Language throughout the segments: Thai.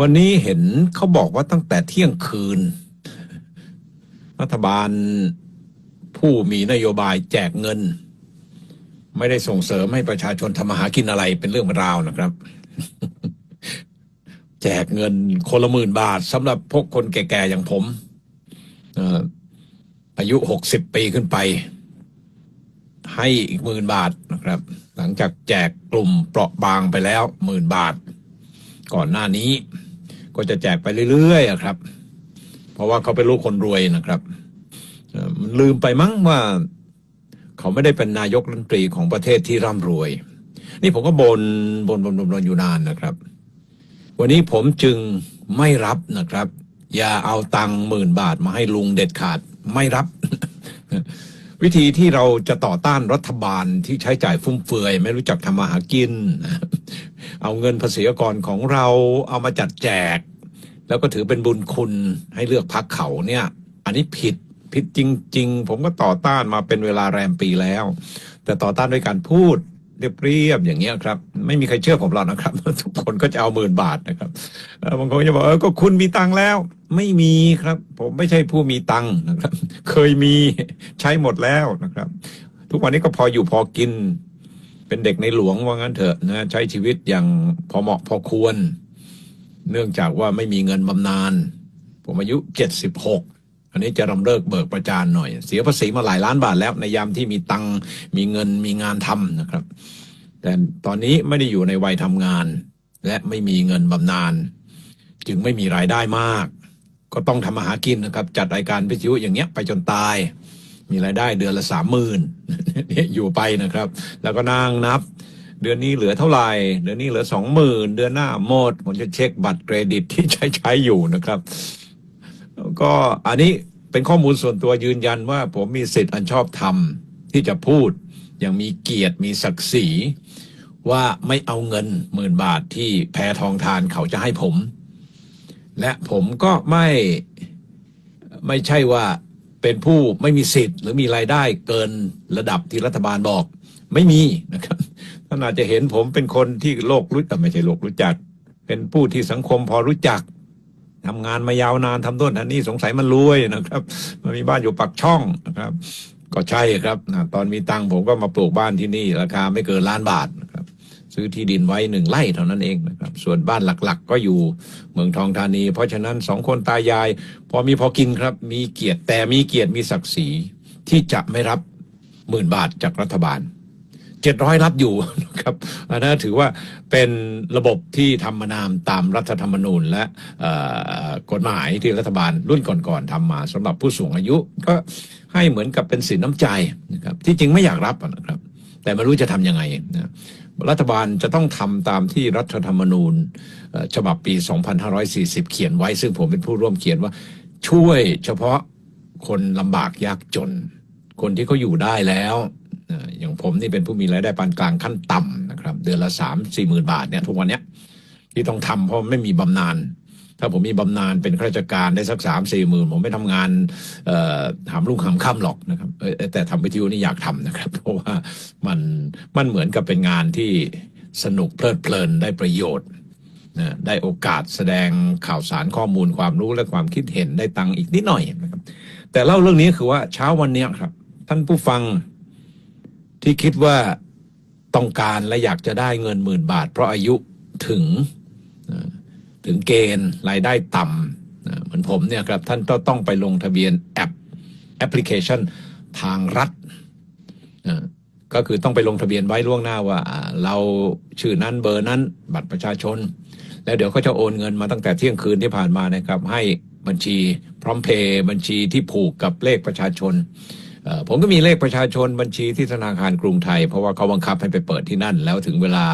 วันนี้เห็นเขาบอกว่าตั้งแต่เที่ยงคืน รัฐบาลผู้มีนโยบายแจกเงิน ไม่ได้ส่งเสริมให้ประชาชนทำมาหากินอะไรเป็นเรื่องราวนะครับ แจกเงินคนละหมื่นบาทสำหรับพวกคนแก่ๆอย่างผมอายุหกสิบปีขึ้นไป ให้อีกหมื่นบาทนะครับ หลังจากแจกกลุ่มเปราะบางไปแล้วหมื่นบาท ก่อนหน้านี้ ก็จะแจกไปเรื่อยๆครับ เพราะว่าเขาเป็นลูกคนรวยนะครับมันลืมไปมั้งว่า เขาไม่ได้เป็นนายกรัฐมนตรีของประเทศที่ร่ำรวย นี่ผมก็บนบนบนบนบนอยู่นานนะครับ วันนี้ผมจึงไม่รับนะครับ อย่าเอาตังค์หมื่นบาทมาให้ลุงเด็ดขาดไม่รับ วิธีที่เราจะต่อต้านรัฐบาลที่ใช้จ่ายฟุ่มเฟือย ไม่รู้จักทำมาหากิน เอาเงินภาษีกรของเราเอามาจัดแจก แล้วก็ถือเป็นบุญคุณให้เลือกพักเขาเนี่ย อันนี้ผิดผิดจริง ๆ ผมก็ต่อต้านมาเป็นเวลาแรมปีแล้ว แต่ต่อต้านด้วยการพูดเรียบๆอย่างเงี้ยครับ ไม่มีใครเชื่อผมหรอกนะครับ ทุกคนก็จะเอาหมื่นบาทนะครับบางคนจะบอกเออก็คุณมีตังค์แล้ว ไม่มีครับ ผมไม่ใช่ผู้มีตังค์นะครับ เคยมีใช้หมดแล้วนะครับ ทุกวันนี้ก็พออยู่พอกิน เป็นเด็กในหลวงว่างั้นเถอะนะใช้ชีวิตอย่างพอเหมาะพอควร เนื่องจากว่าไม่มีเงินบำนาญผมอายุเจ็ดสิบหกอันนี้จะรำเลิกเบิกประจานหน่อย เสียภาษีมาหลายล้านบาทแล้วในยามที่มีตังมีเงินมีงานทำนะครับ แต่ตอนนี้ไม่ได้อยู่ในวัยทำงาน และไม่มีเงินบำนาญจึงไม่มีรายได้มาก ก็ต้องทำมาหากินนะครับ จัดรายการวิทยุอย่างเงี้ยไปจนตาย มีรายได้เดือนละสามหมื่นอยู่ไปนะครับ แล้วก็นั่งนับ เดือนนี้เหลือเท่าไหร่ เดือนนี้เหลือสองหมื่นเดือนหน้าหมด ผมจะเช็คบัตรเครดิตที่ใช้ใช้อยู่นะครับก็อันนี้เป็นข้อมูลส่วนตัวยืนยันว่า ผมมีสิทธิ์อันชอบธรรมที่จะพูดอย่างมีเกียรติมีศักดิ์ศรีว่าไม่เอาเงินหมื่นบาทที่แพทองทานเขาจะให้ผม และผมก็ไม่ไม่ใช่ว่า เป็นผู้ไม่มีสิทธิ์หรือมีรายได้เกินระดับที่รัฐบาลบอก ไม่มีนะครับท่านอาจจะเห็นผมเป็นคนที่โลกรู้แต่ไม่ใช่โลกรู้จัก เป็นผู้ที่สังคมพอรู้จักทำงานมายาวนานทำต้นทันนี่สงสัยมันรวยนะครับ มันมีบ้านอยู่ปักช่องนะครับ ก็ใช่ครับนะตอนมีตังค์ผมก็มาปลูกบ้านที่นี่ราคาไม่เกินล้านบาทนะครับ ซื้อที่ดินไว้หนึ่งไร่เท่านั้นเองนะครับ ส่วนบ้านหลักๆ ก็อยู่เมืองทองธานี เพราะฉะนั้นสองคนตายาย พอมีพอกินครับ มีเกียรติแต่มีเกียรติมีศักดิ์ศรีที่จะไม่รับหมื่นบาทจากรัฐบาลเจ็ดร้อยรับอยู่นะครับอันนั้นถือว่าเป็นระบบที่ทำมานามตามรัฐธรรมนูญและกฎหมายที่รัฐบาลรุ่นก่อนๆทำมาสำหรับผู้สูงอายุ ก็ให้เหมือนกับเป็นสินน้ำใจนะครับที่จริงไม่อยากรับนะครับ แต่ไม่รู้จะทำยังไงนะ รัฐบาลจะต้องทำตามที่รัฐธรรมนูญฉบับปี 2540 เขียนไว้ ซึ่งผมเป็นผู้ร่วมเขียนว่า ช่วยเฉพาะคนลำบากยากจน คนที่เขาอยู่ได้แล้วเอ่ออย่างผมนี่เป็นผู้มีรายได้ปานกลางขั้นต่ำนะครับ เดือนละสามสี่หมื่นบาทเนี่ยทุกวันเนี้ยที่ต้องทำเพราะไม่มีบำนาญ ถ้าผมมีบำนาญเป็นข้าราชการได้สักสามสี่หมื่นผมไม่ทำงานเอ่อหามรุ่งหามค่ำหรอกนะครับแต่ทำวิทยุนี่อยากทำนะครับ เพราะว่ามันมันเหมือนกับเป็นงานที่สนุกเพลิดเพลินได้ประโยชน์นะได้โอกาสแสดงข่าวสารข้อมูลความรู้และความคิดเห็นได้ตังค์อีกนิดหน่อยนะครับ แต่เล่าเรื่องนี้คือว่าเช้าวันนี้ครับ ท่านผู้ฟังที่คิดว่าต้องการและอยากจะได้เงินหมื่นบาท เพราะอายุถึงนะ ถึงเกณฑ์รายได้ต่ำเหมือนผมเนี่ยครับท่านก็ต้องไปลงทะเบียนแอปแอปพลิเคชันทางรัฐก็คือต้องไปลงทะเบียนไว้ล่วงหน้าว่า เราชื่อนั้นเบอร์นั้นบัตรประชาชน แล้วเดี๋ยวเขาจะโอนเงินมาตั้งแต่เที่ยงคืนที่ผ่านมานะครับ ให้บัญชีพร้อมเพย์บัญชีที่ผูกกับเลขประชาชนผมก็มีเลขประชาชนบัญชีที่ธนาคารกรุงไทย เพราะว่าเขาบังคับให้ไปเปิดที่นั่น แล้วถึงเวลา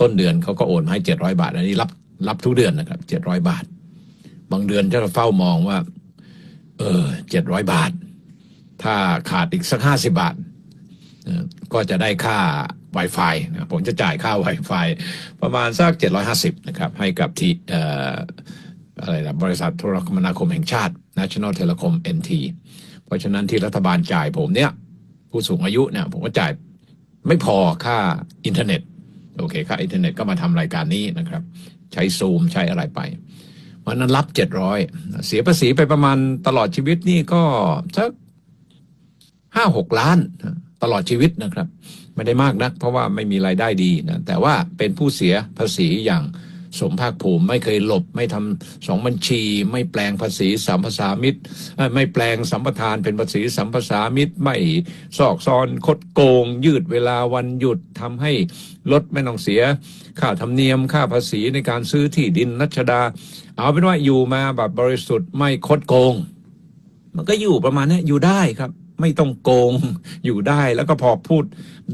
ต้นเดือนเขาก็โอนให้เจ็ดร้อยบาท อันนี้รับ รับทุกเดือนนะครับเจ็ดร้อยบาท บางเดือนจะเฝ้ามองว่า เออเจ็ดร้อยบาท ถ้าขาดอีกสักห้าสิบาท ก็จะได้ค่า Wi-Fi นะผมจะจ่ายค่า Wi-Fi ประมาณสัก 750 นะครับ ให้กับที่เอ่ออะไรนะบริษัทโทรคมนาคมแห่งชาติ National Telecom NT เพราะฉะนั้นที่รัฐบาลจ่ายผมเนี่ย ผู้สูงอายุเนี่ย ผมก็จ่ายไม่พอค่าอินเทอร์เน็ต โอเค ค่าอินเทอร์เน็ตก็มาทำรายการนี้นะครับ ใช้ซูมใช้อะไรไปวันนั้นรับเจ็ดร้อยเสียภาษีไปประมาณตลอดชีวิตนี่ก็สักห้าหกล้านตลอดชีวิตนะครับ ไม่ได้มากนัก เพราะว่าไม่มีรายได้ดีนะแต่ว่าเป็นผู้เสียภาษีอย่าง สมภาคภูมิไม่เคยหลบไม่ทำสองบัญชี ไม่แปลงภาษีสัมภาษามิตร ไม่แปลงสัมปทานเป็นภาษีสัมภาษามิตร ไม่ซอกซอนคดโกง ยืดเวลาวันหยุดทำให้ลดไม่ต้องเสีย ค่าธรรมเนียมค่าภาษีในการซื้อที่ดินรัชดา เอาเป็นว่าอยู่มาแบบบริสุทธิ์ไม่คดโกง มันก็อยู่ประมาณนี้อยู่ได้ครับไม่ต้องโกงอยู่ได้แล้วก็พอพูด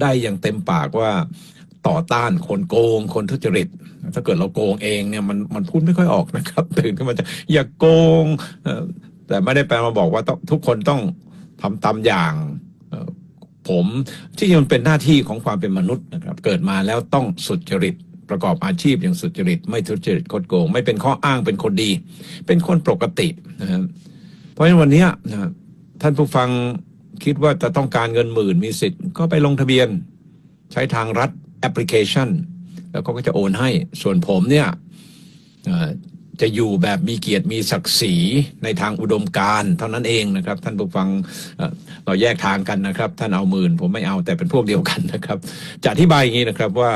ได้อย่างเต็มปากว่า ต่อต้านคนโกง คนทุจริต ถ้าเกิดเราโกงเองเนี่ยมันมันพูดไม่ค่อยออกนะครับตื่นขึ้นมาจะอย่าโกงแต่ไม่ได้แปลมาบอกว่าต้องทุกคนต้องทำตามอย่างผมที่มันเป็นหน้าที่ของความเป็นมนุษย์นะครับเกิดมาแล้วต้องสุจริตประกอบอาชีพอย่างสุจริต ไม่ทุจริตคดโกง ไม่เป็นข้ออ้างเป็นคนดี เป็นคนปกตินะครับเพราะฉะนั้นวันนี้นะท่านผู้ฟังคิดว่าจะต้องการเงินหมื่นมีสิทธิ์ก็ไปลงทะเบียน ใช้ทางรัฐ แอปพลิเคชัน แล้วเขาก็จะโอนให้ ส่วนผมเนี่ยจะอยู่แบบมีเกียรติมีศักดิ์ศรีในทางอุดมการเท่านั้นเองนะครับ ท่านผู้ฟังเราแยกทางกันนะครับ ท่านเอาหมื่นผมไม่เอาแต่เป็นพวกเดียวกันนะครับ จะอธิบายอย่างนี้นะครับว่า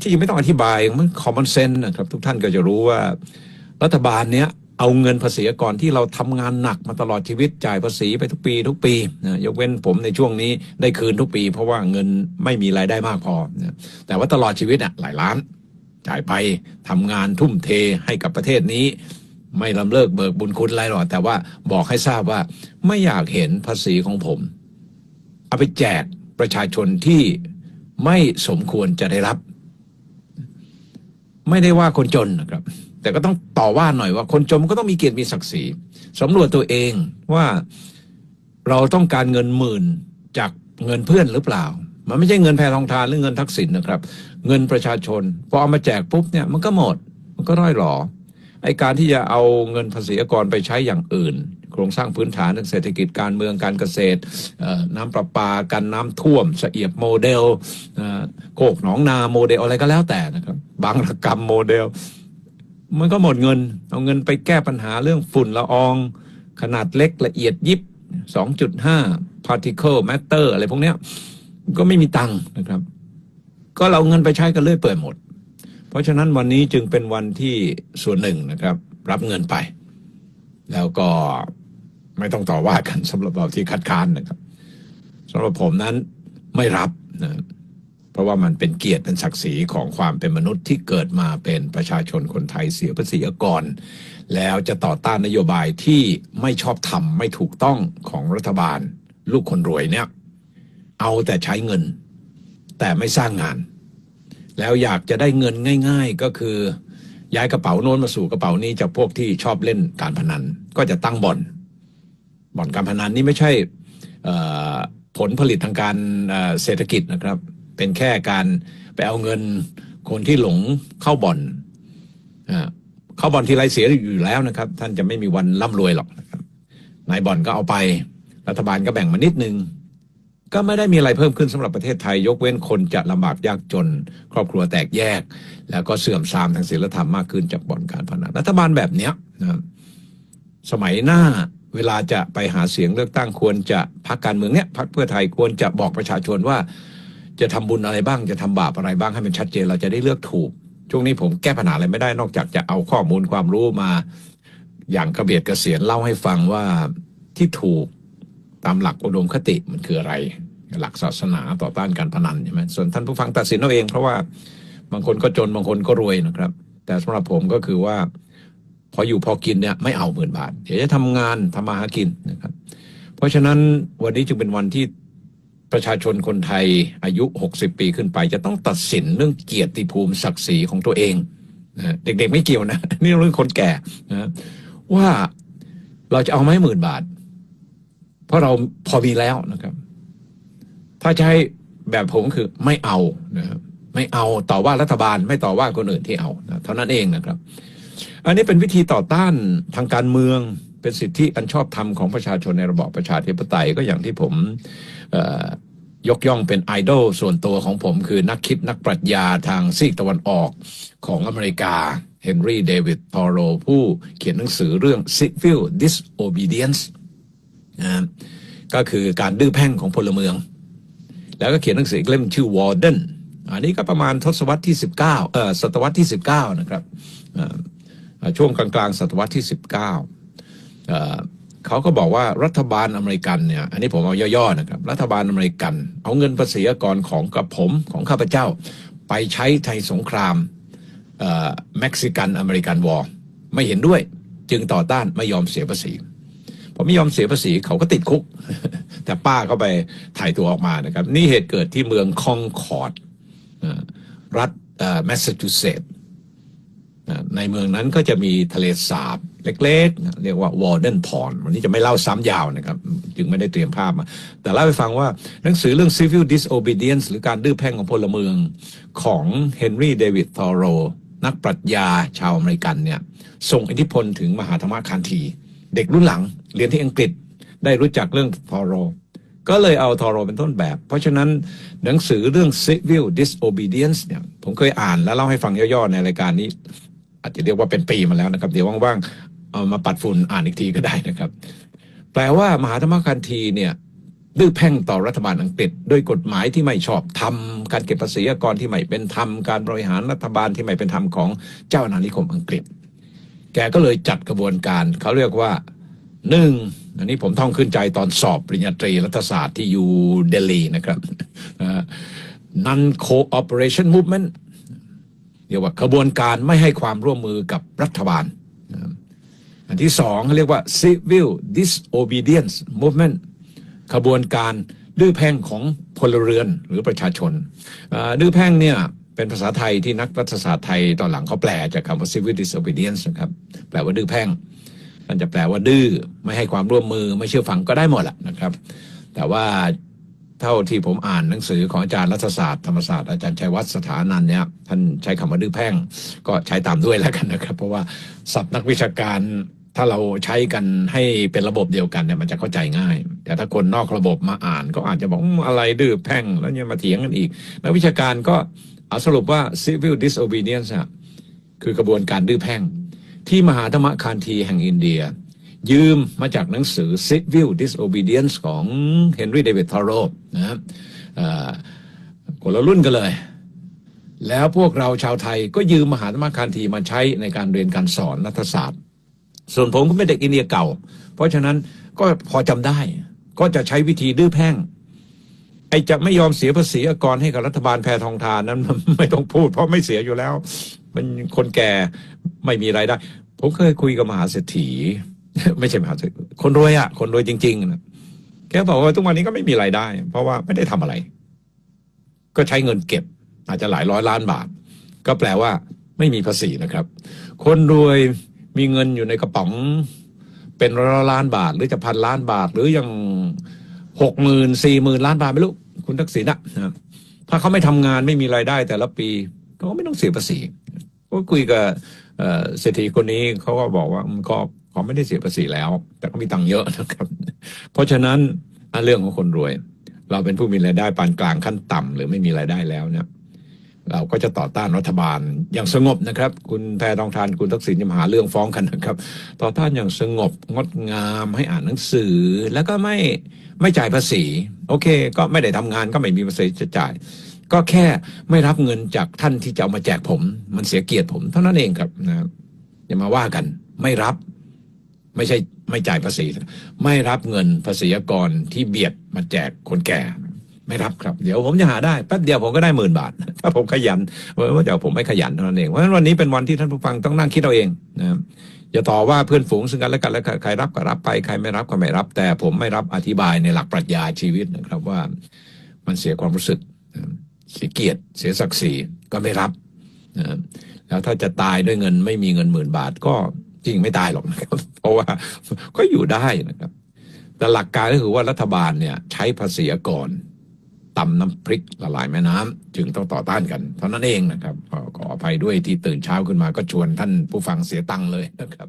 ที่จริงไม่ต้องอธิบายมัน common sense นะครับ ทุกท่านก็จะรู้ว่ารัฐบาลเนี้ย เอาเงินภาษีก่อนที่เราทำงานหนักมาตลอดชีวิตจ่ายภาษีไปทุกปี ทุกปีนะยกเว้นผมในช่วงนี้ได้คืนทุกปี เพราะว่าเงินไม่มีรายได้มากพอนะแต่ว่าตลอดชีวิตอะหลายล้าน จ่ายไปทำงานทุ่มเทให้กับประเทศนี้ ไม่ลำเลิกเบิกบุญคุณอะไรหรอกแต่ว่าบอกให้ทราบว่าไม่อยากเห็นภาษีของผมเอาไปแจกประชาชนที่ไม่สมควรจะได้รับ ไม่ได้ว่าคนจนนะครับ แต่ก็ต้องต่อว่าหน่อยว่าคนจนก็ต้องมีเกียรติมีศักดิ์ศรีสำรวจตัวเองว่าเราต้องการเงินหมื่นจากเงินเพื่อนหรือเปล่า มันไม่ใช่เงินแพรทองทานหรือเงินทักษิณนะครับ เงินประชาชนพอเอามาแจกปุ๊บเนี่ยมันก็หมดมันก็ร่อยหรอไอการที่จะเอาเงินภาษีอากรไปใช้อย่างอื่น โครงสร้างพื้นฐานทางเศรษฐกิจการเมืองการเกษตร น้ำประปากันน้ำท่วมเสเอียบโมเดลโคกหนองนาโมเดลอะไรก็แล้วแต่นะครับบางระกรรมโมเดล มันก็หมดเงิน เอาเงินไปแก้ปัญหาเรื่องฝุ่นละออง ขนาดเล็กละเอียดยิบ 2.5 particle matter อะไรพวกเนี้ย ก็ไม่มีตังค์นะครับ ก็เราเงินไปใช้กันเรื่อยเปื่อยหมด เพราะฉะนั้นวันนี้จึงเป็นวันที่ส่วนหนึ่งนะครับ รับเงินไป แล้วก็ไม่ต้องต่อว่ากันสำหรับเราที่คัดค้านนะครับสำหรับผมนั้นไม่รับนะ ราะว่ามันเป็นเกียรติเป็นศักดิ์ศรีของความเป็นมนุษย์ที่เกิดมาเป็นประชาชนคนไทยเสียภาษีอากรแล้วจะต่อต้านนโยบายที่ไม่ชอบทำไม่ถูกต้องของรัฐบาล ลูกคนรวยเนี่ย เอาแต่ใช้เงิน แต่ไม่สร้างงาน แล้วอยากจะได้เงินง่าย ๆ ก็คือ ย้ายกระเป๋าโน้นมาสู่กระเป๋านี้จากพวกที่ชอบเล่นการพนัน ก็จะตั้งบ่อน บ่อนการพนันนี่ไม่ใช่ผลผลิตทางการเศรษฐกิจนะครับ เป็นแค่การไปเอาเงินคนที่หลงเข้าบ่อนเข้าบ่อนที่ไรเสียอยู่แล้วนะครับ ท่านจะไม่มีวันร่ำรวยหรอกนะครับนายบ่อนก็เอาไป รัฐบาลก็แบ่งมานิดนึง ก็ไม่ได้มีอะไรเพิ่มขึ้นสำหรับประเทศไทย ยกเว้นคนจะลำบากยากจน ครอบครัวแตกแยก แล้วก็เสื่อมทรามทางศีลธรรมมากขึ้นจากบ่อนการพนันรัฐบาลแบบเนี้ยนะสมัยหน้าเวลาจะไปหาเสียงเลือกตั้งควรจะพักการเมืองเนี้ยพักเพื่อไทยควรจะบอกประชาชนว่า จะทำบุญอะไรบ้างจะทำบาปอะไรบ้างให้มันชัดเจนเราจะได้เลือกถูก ช่วงนี้ผมแก้ปัญหาอะไรไม่ได้นอกจากจะเอาข้อมูลความรู้มา อย่างกระเบียดกระเสียนเล่าให้ฟังว่าที่ถูกตามหลักอุดมคติมันคืออะไร หลักศาสนาต่อต้านการพนันใช่ไหมส่วนท่านผู้ฟังตัดสินเอาเอง เพราะว่าบางคนก็จนบางคนก็รวยนะครับ แต่สำหรับผมก็คือว่า พออยู่พอกินเนี่ยไม่เอาหมื่นบาทเดี๋ยวจะทำงานทำมาหากินนะครับ เพราะฉะนั้นวันนี้จึงเป็นวันที่ ประชาชนคนไทยอายุ 60 ปีขึ้นไป จะต้องตัดสินเรื่องเกียรติภูมิศักดิ์ศรีของตัวเองนะเด็กๆไม่เกี่ยวนะ นี่เรื่องคนแก่นะว่าเราจะเอาไหมหมื่นบาท เพราะเราพอมีแล้วนะครับ ถ้าจะให้แบบผมคือไม่เอานะครับไม่เอาต่อว่ารัฐบาลไม่ต่อว่าคนอื่นที่เอานะเท่านั้นเองนะครับ อันนี้เป็นวิธีต่อต้านทางการเมือง เป็นสิทธิอันชอบธรรมของประชาชนในระบอบประชาธิปไตยก็อย่างที่ผมยกย่องเป็นไอดอลส่วนตัวของผมคือนักคิดนักปรัชญาทางซีกตะวันออกของอเมริกาเฮนรี่เดวิดทอโรผู้เขียนหนังสือเรื่อง civil disobedience นะก็คือการดื้อแพ่งของพลเมือง แล้วก็เขียนหนังสือเล่มชื่อ Warden อันนี้ก็ประมาณทศวรรษที่ 19เอ่อศตวรรษที่ 19 นะครับเอ่อเอ่อช่วงกลางๆศตวรรษที่ 19 เขาก็บอกว่ารัฐบาลอเมริกันเนี่ย อันนี้ผมเอาย่อๆนะครับ รัฐบาลอเมริกัน เอาเงินภาษีกรของกับผมของข้าพเจ้า ไปใช้ในสงครามเม็กซิกันอเมริกันวอร์ไม่เห็นด้วย จึงต่อต้านไม่ยอมเสียภาษีพอไม่ยอมเสียภาษีเขาก็ติดคุก แต่ป้าก็ไปถ่ายตัวออกมานะครับ นี่เหตุเกิดที่เมืองคองคอร์ดรัฐแมสซาชูเซตส์ ในเมืองนั้นก็จะมีทะเลสาบเล็กๆ เรียกว่าวอร์เดนพอนวันนี้จะไม่เล่าซ้ำยาวนะครับ จึงไม่ได้เตรียมภาพมา แต่เล่าให้ฟังว่าหนังสือเรื่อง civil disobedience หรือการดื้อแพ่งของพลเมืองของเฮนรี่เดวิดทอโรนักปรัชญาชาวอเมริกันเนี่ยส่งอิทธิพลถึงมหาธรรมคันธี เด็กรุ่นหลังเรียนที่อังกฤษได้รู้จักเรื่องทอโรก็เลยเอาทอโรเป็นต้นแบบ เพราะฉะนั้นหนังสือเรื่อง civil disobedience เนี่ยผมเคยอ่านและเล่าให้ฟังย่อๆในรายการนี้ อาจจะเรียกว่าเป็นปีมาแล้วนะครับ เดี๋ยวว่างๆเอามาปัดฝุ่นอ่านอีกทีก็ได้นะครับ แปลว่ามหาธรรมคันธีเนี่ยดื้อแพ่งต่อรัฐบาลอังกฤษด้วยกฎหมายที่ไม่ชอบธรรมการเก็บภาษีอากรที่ไม่เป็นธรรมการบริหารรัฐบาลที่ไม่เป็นธรรมของเจ้าอาณานิคมอังกฤษ แกก็เลยจัดกระบวนการเขาเรียกว่าหนึ่งอันนี้ผมท่องขึ้นใจตอนสอบปริญญาตรีรัฐศาสตร์ที่อยู่เดลีนะครับ non cooperation movement เรียกว่ากระบวนการไม่ให้ความร่วมมือกับรัฐบาล อันที่สองเขาเรียกว่า civil disobedience movement ขบวนการดื้อแพ่งของพลเรือนหรือประชาชน ดื้อแพ่งเนี่ยเป็นภาษาไทยที่นักรัฐศาสตร์ไทยตอนหลังเขาแปลจากคำว่า civil disobedience นะครับแปลว่าดื้อแพ่งมันจะแปลว่าดื้อไม่ให้ความร่วมมือไม่เชื่อฟังก็ได้หมดแหละนะครับ แต่ว่า เท่าที่ผมอ่านหนังสือของอาจารย์รัฐศาสตร์ธรรมศาสตร์อาจารย์ชัยวัฒน์สถานันเนี่ยท่านใช้คำว่าดื้อแพ่งก็ใช้ตามด้วยแล้วกันนะครับ เพราะว่าศัพท์นักวิชาการถ้าเราใช้กันให้เป็นระบบเดียวกันเนี่ยมันจะเข้าใจง่าย แต่ถ้าคนนอกระบบมาอ่าน ก็อาจจะบอกอะไรดื้อแพ่งแล้วยังมาเถียงกันอีก นักวิชาการก็เอาสรุปว่า civil disobedience คือกระบวนการดื้อแพ่ง ที่มหาธรรมคานธีแห่งอินเดีย ยืมมาจากหนังสือ Civil Disobedience ของเฮนรี่เดวิดทอโรนะครับคนละรุ่นกันเลย แล้วพวกเราชาวไทยก็ยืมมหาธรรมคานธีมาใช้ในการเรียนการสอนรัฐศาสตร์ ส่วนผมก็เป็นเด็กอินเดียเก่า เพราะฉะนั้นก็พอจำได้ก็จะใช้วิธีดื้อแพ่งไอจะไม่ยอมเสียภาษีอากรให้กับรัฐบาลแพทองทานนั้นไม่ต้องพูด เพราะไม่เสียอยู่แล้ว มันคนแก่ไม่มีรายได้ ผมเคยคุยกับมหาเศรษฐี ไม่ใช่มหาเศรษฐีคนรวยอะคนรวยจริงๆนะแกบอกว่าทุกวันนี้ก็ไม่มีรายได้ เพราะว่าไม่ได้ทำอะไร ก็ใช้เงินเก็บ อาจจะหลายร้อยล้านบาท ก็แปลว่า ไม่มีภาษีนะครับ คนรวยมีเงินอยู่ในกระป๋องเป็นร้อยล้านบาท หรือจะพันล้านบาท หรืออยังหกหมื่นสี่หมื่นล้านบาทไม่รู้คุณทักษิณอะนะถ้าเขาไม่ทำงานไม่มีรายได้ แต่ละปีเขาก็ไม่ต้องเสียภาษีก็คุยกับเศรษฐีคนนี้เขาก็บอกว่าอืมก็ เขาไม่ได้เสียภาษีแล้ว แต่เขามีตังค์เยอะนะครับ เพราะฉะนั้นอะเรื่องของคนรวย เราเป็นผู้มีรายได้ปานกลางขั้นต่ำหรือไม่มีรายได้แล้วเนี่ยเราก็จะต่อต้านรัฐบาลอย่างสงบนะครับ คุณแพรทองทานคุณทักษิณจะมาหาเรื่องฟ้องกันนะครับ ต่อต้านอย่างสงบงดงามให้อ่านหนังสือ แล้วก็ไม่ไม่จ่ายภาษี โอเค ก็ไม่ได้ทำงานก็ไม่มีภาษีจะจ่าย ก็แค่ไม่รับเงินจากท่านที่จะเอามาแจกผม มันเสียเกียรติผมเท่านั้นเองครับนะครับอย่ามาว่ากันไม่รับ ไม่ใช่ไม่จ่ายภาษี ไม่รับเงินภาษีอากรที่เบียดมาแจกคนแก่ ไม่รับครับ เดี๋ยวผมจะหาได้แป๊บเดียวผมก็ได้หมื่นบาท ถ้าผมขยันว่าแต่ผมไม่ขยันเท่านั้นเองเพราะฉะนั้นวันนี้เป็นวันที่ท่านผู้ฟังต้องนั่งคิดเอาเองนะครับอย่าต่อว่าเพื่อนฝูงซึ่งกันและกันแล้วใครรับก็รับไปใครไม่รับก็ไม่รับ แต่ผมไม่รับอธิบายในหลักปรัชญาชีวิตนะครับว่ามันเสียความรู้สึกเสียเกียรติเสียศักดิ์ศรีก็ไม่รับนะแล้วถ้าจะตายด้วยเงินไม่มีเงินหมื่นบาทก็ จริงไม่ตายหรอกนะครับเพราะว่าก็อยู่ได้นะครับ แต่หลักการก็คือว่ารัฐบาลเนี่ย ใช้ภาษีก่อนตำน้ำพริกละลายแม่น้ำจึงต้องต่อต้านกัน เท่านั้นเองนะครับขออภัยด้วยที่ตื่นเช้าขึ้นมาก็ชวนท่านผู้ฟังเสียตังค์เลยนะครับ